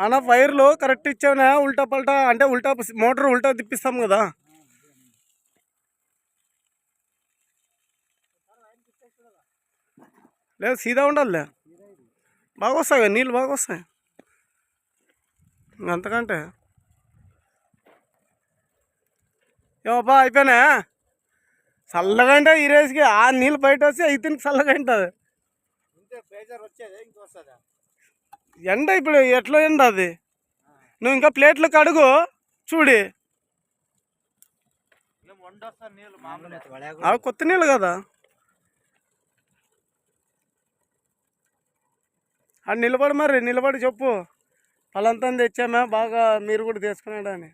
అన్న వైర్లు కరెక్ట్ ఇచ్చావునా? ఉల్టా పల్టా? అంటే ఉల్టా మోటార్ ఉల్టా తిప్పిస్తాం కదా. లేదు సీదా ఉండాలిలే. బాగా వస్తాయి కదా నీళ్ళు బాగా వస్తాయి. అంతకంటే. ఏమబ్బా అయిపోయినా? చల్లగా అంటే ఈ రేసుకి ఆ నీళ్ళు బయట వస్తే అయితే చల్లగా ఉంటుంది ఎండ ఇప్పుడు ఎట్లా ఎండ అది? నువ్వు ఇంకా ప్లేట్లు కడుగు చూడి. అవి కొత్త నీళ్ళు కదా? అది నిలబడి మరి నిలబడి చెప్పు. వాళ్ళంతా తెచ్చామే? బాగా మీరు కూడా తీసుకున్నాడని